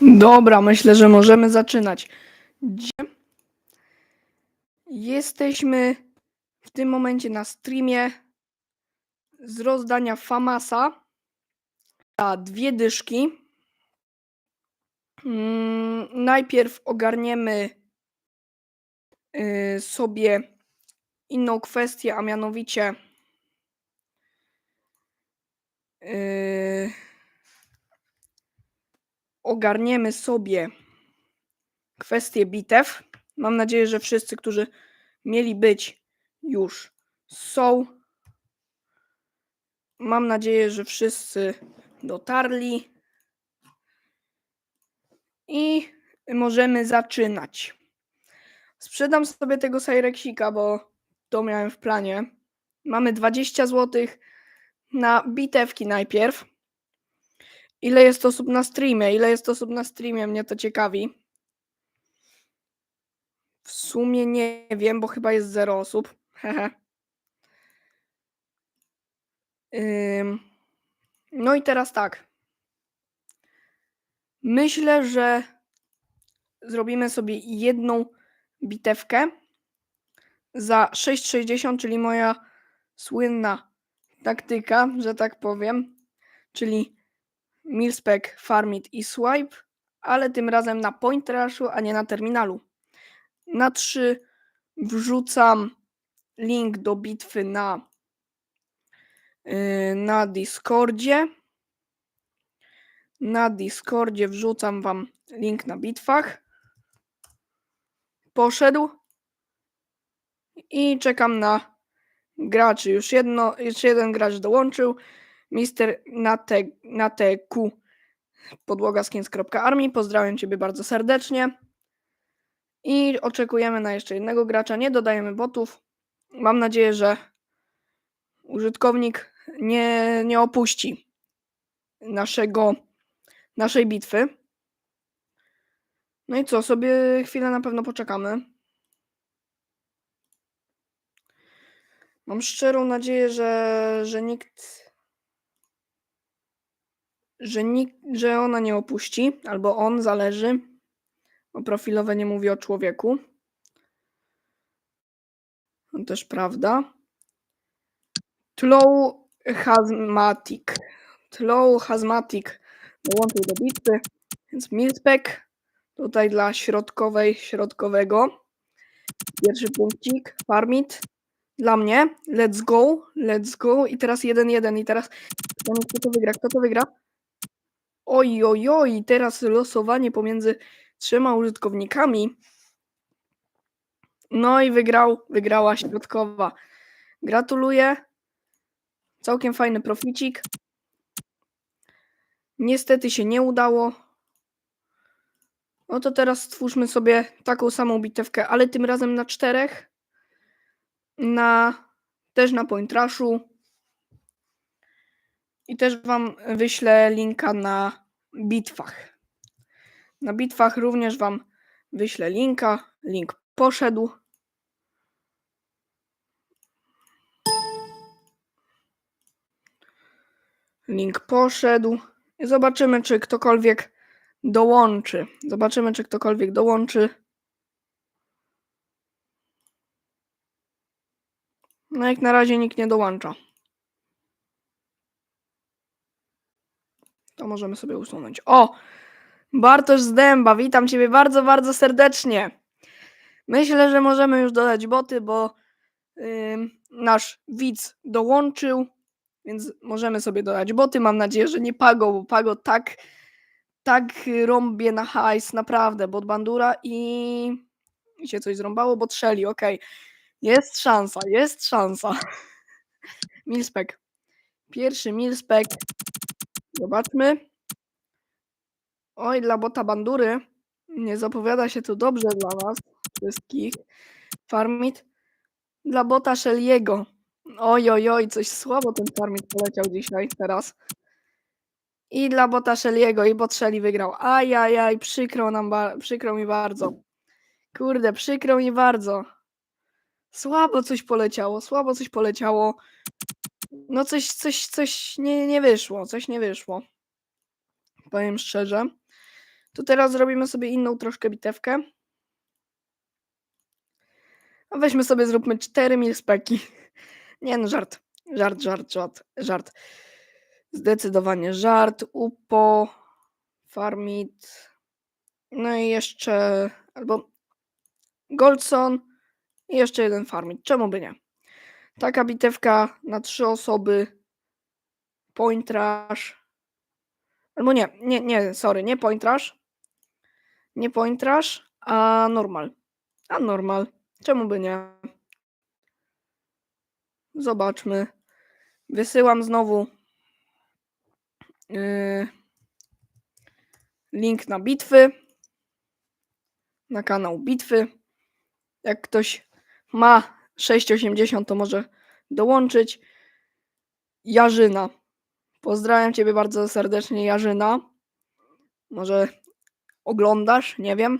Dobra, myślę, że możemy zaczynać. Gdzie jesteśmy w tym momencie na streamie z rozdania Famasa za dwie dyszki. Mm, najpierw ogarniemy y, sobie inną kwestię, a mianowicie y, ogarniemy sobie kwestię bitew. Mam nadzieję, że wszyscy, którzy mieli być, już są. Mam nadzieję, że wszyscy dotarli. I możemy zaczynać. Sprzedam sobie tego Cyreksika, bo to miałem w planie. Mamy 20 zł na bitewki najpierw. Ile jest osób na streamie? Ile jest osób na streamie? Mnie to ciekawi. W sumie nie wiem, bo chyba jest zero osób. No i teraz tak. Myślę, że zrobimy sobie jedną bitewkę za 6,60, czyli moja słynna taktyka, że tak powiem, czyli Milspec, Farmit i Swipe, ale tym razem na Point a nie na terminalu. Na 3 wrzucam link do bitwy na, yy, na Discordzie. Na Discordzie wrzucam wam link na bitwach. Poszedł. I czekam na graczy. Już, jedno, już jeden gracz dołączył. Mister na, te, na TQ podłoga skins.army. Pozdrawiam Ciebie bardzo serdecznie. I oczekujemy na jeszcze jednego gracza. Nie dodajemy botów. Mam nadzieję, że użytkownik nie, nie opuści naszego, naszej bitwy. No i co, sobie chwilę na pewno poczekamy. Mam szczerą nadzieję, że, że nikt. Że, nikt, że ona nie opuści, albo on zależy. Bo profilowe nie mówi o człowieku. To też prawda. Tlow Hazmatic. Tlow Hazmatic dołączył do bitwy. Więc Milspec tutaj dla środkowej, środkowego. Pierwszy punkcik. Farmit. Dla mnie. Let's go. Let's go. I teraz 1-1. I teraz kto to wygra? Kto to wygra? Oj, oj, oj. Teraz losowanie pomiędzy trzema użytkownikami. No i wygrał, wygrała środkowa. Gratuluję. Całkiem fajny proficik. Niestety się nie udało. No to teraz stwórzmy sobie taką samą bitewkę, ale tym razem na czterech. Na też na Point Rushu. I też wam wyślę linka na bitwach. Na bitwach również wam wyślę linka. Link poszedł. Link poszedł. I zobaczymy, czy ktokolwiek dołączy. Zobaczymy, czy ktokolwiek dołączy. No jak na razie nikt nie dołącza. To możemy sobie usunąć. O! Bartosz z witam Ciebie bardzo, bardzo serdecznie. Myślę, że możemy już dodać boty, bo ym, nasz widz dołączył, więc możemy sobie dodać boty. Mam nadzieję, że nie Pago, bo Pago tak, tak rąbie na hajs, naprawdę, bot bandura i, i się coś zrąbało, bo trzeli, okej. Jest szansa, jest szansa. Milspec. Pierwszy Milspec. Zobaczmy. Oj, dla bota bandury. Nie zapowiada się tu dobrze dla nas wszystkich. Farmit. Dla bota Shelly'ego. Oj, oj, oj, coś słabo ten farmit poleciał dzisiaj, teraz. I dla bota Shelly'ego i bot Shelly wygrał. Ajajaj, przykro nam, przykro mi bardzo. Kurde, przykro mi bardzo. Słabo coś poleciało, słabo coś poleciało. No coś, coś, coś nie, nie wyszło, coś nie wyszło. Powiem szczerze. To teraz zrobimy sobie inną troszkę bitewkę. A weźmy sobie, zróbmy 4 milspeki. Nie no, żart. Żart, żart, żart, żart. Zdecydowanie żart. Upo, Farmit. No i jeszcze, albo Goldson i jeszcze jeden Farmit. Czemu by nie? Taka bitewka na trzy osoby. Point Rush. Albo nie, nie, nie, sorry, nie Point Rush. Nie Point Rush, a normal. A normal. Czemu by nie? Zobaczmy. Wysyłam znowu yy, link na bitwy. Na kanał bitwy. Jak ktoś ma 6,80 to może dołączyć. Jarzyna. Pozdrawiam Ciebie bardzo serdecznie, Jarzyna. Może oglądasz, nie wiem.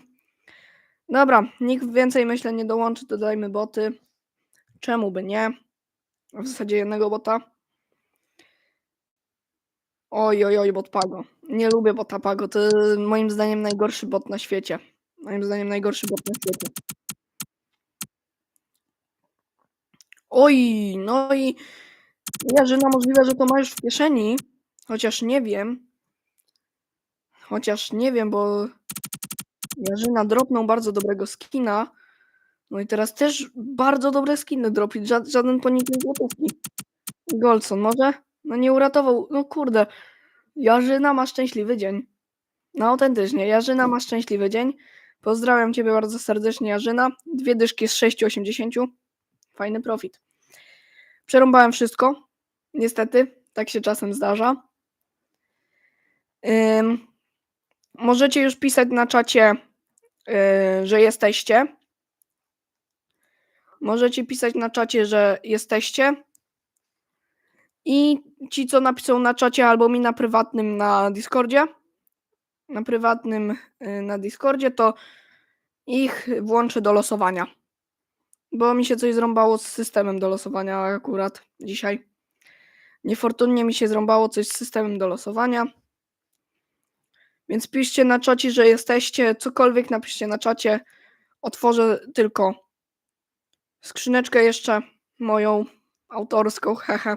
Dobra, nikt więcej myślę nie dołączy, dodajmy boty. Czemu by nie? W zasadzie jednego bota. Oj, oj, oj, bot Pago. Nie lubię bota Pago. To moim zdaniem najgorszy bot na świecie. Moim zdaniem najgorszy bot na świecie. Oj, no i Jarzyna możliwe, że to ma już w kieszeni. Chociaż nie wiem. Chociaż nie wiem, bo Jarzyna dropnął bardzo dobrego skina. No i teraz też bardzo dobre skiny dropi. Ża- żaden ponikiem złotówki. Goldson może? No nie uratował. No kurde. Jarzyna ma szczęśliwy dzień. No autentycznie. Jarzyna ma szczęśliwy dzień. Pozdrawiam Ciebie bardzo serdecznie, Jarzyna. Dwie dyszki z 6,80. Fajny profit. Przerąbałem wszystko. Niestety, tak się czasem zdarza. Ym, możecie już pisać na czacie, yy, że jesteście. Możecie pisać na czacie, że jesteście. I ci, co napiszą na czacie albo mi na prywatnym na Discordzie, na prywatnym yy, na Discordzie, to ich włączę do losowania. Bo mi się coś zrąbało z systemem do losowania akurat dzisiaj. Niefortunnie mi się zrąbało coś z systemem do losowania. Więc piszcie na czacie, że jesteście. Cokolwiek napiszcie na czacie. Otworzę tylko skrzyneczkę jeszcze moją autorską, hehe.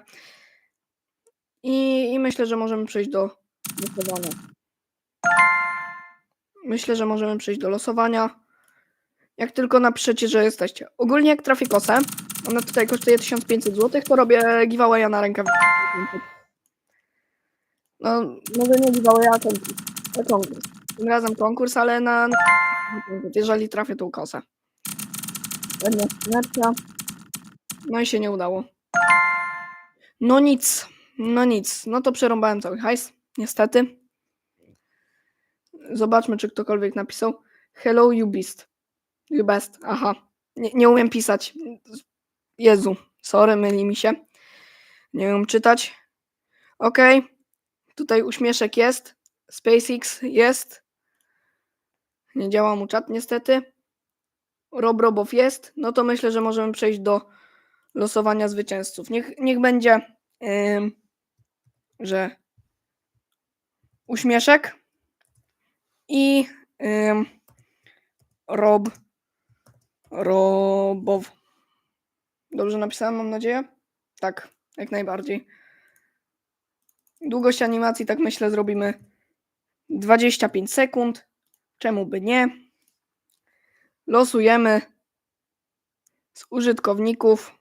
I, I myślę, że możemy przejść do losowania. Myślę, że możemy przejść do losowania. Jak tylko napiszecie, że jesteście. Ogólnie jak trafię kosę, ona tutaj kosztuje 1500 zł, to robię giveawaya na rękawiczkę. No, może nie giveawaya, a konkurs. Tym razem konkurs, ale na, jeżeli trafię tą kosę. No i się nie udało. No nic, no nic. No to przerąbałem cały hajs, niestety. Zobaczmy, czy ktokolwiek napisał. Hello, you beast. You best. Aha. Nie, nie umiem pisać. Jezu, sorry, myli mi się. Nie umiem czytać. Ok. Tutaj uśmieszek jest. SpaceX jest. Nie działa mu czat niestety. Rob Robow jest. No to myślę, że możemy przejść do losowania zwycięzców. Niech, niech będzie, ym, że uśmieszek i ym, Rob Robow. Dobrze napisałem, mam nadzieję? Tak, jak najbardziej. Długość animacji, tak myślę, zrobimy 25 sekund. Czemu by nie? Losujemy z użytkowników.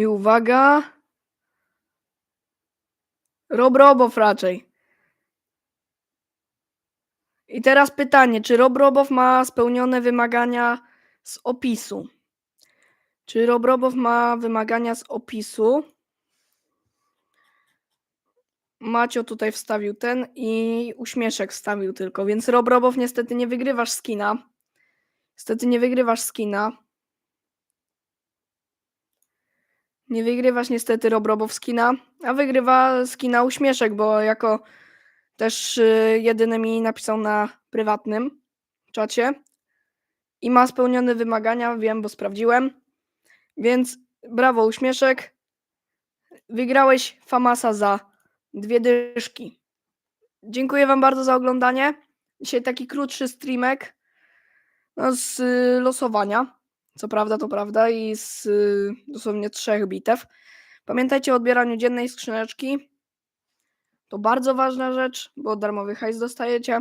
I uwaga. Rob Robow raczej. I teraz pytanie, czy Rob Robow ma spełnione wymagania z opisu? Czy Rob Robow ma wymagania z opisu? Macio tutaj wstawił ten i uśmieszek wstawił tylko, więc Rob Robow niestety nie wygrywasz skina. Niestety nie wygrywasz skina. Nie wygrywasz niestety Rob Robow skina, a wygrywa skina uśmieszek, bo jako też y, jedyny mi napisał na prywatnym czacie. i ma spełnione wymagania, wiem, bo sprawdziłem. Więc brawo, uśmieszek. Wygrałeś Famasa za dwie dyszki. Dziękuję Wam bardzo za oglądanie. Dzisiaj taki krótszy streamek no, z y, losowania. Co prawda, to prawda, i z y, dosłownie trzech bitew. Pamiętajcie o odbieraniu dziennej skrzyneczki. To bardzo ważna rzecz, bo darmowy hajs dostajecie.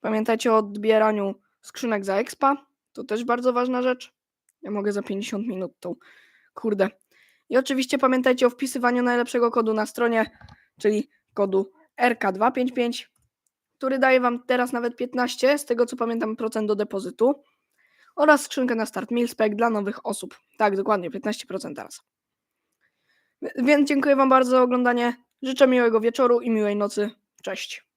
Pamiętajcie o odbieraniu skrzynek za expa. To też bardzo ważna rzecz. Ja mogę za 50 minut tą. Kurde. I oczywiście pamiętajcie o wpisywaniu najlepszego kodu na stronie, czyli kodu RK255, który daje Wam teraz nawet 15, z tego co pamiętam, procent do depozytu. Oraz skrzynkę na start Milspec dla nowych osób. Tak, dokładnie, 15% teraz. Więc dziękuję Wam bardzo za oglądanie. Życzę miłego wieczoru i miłej nocy. Cześć.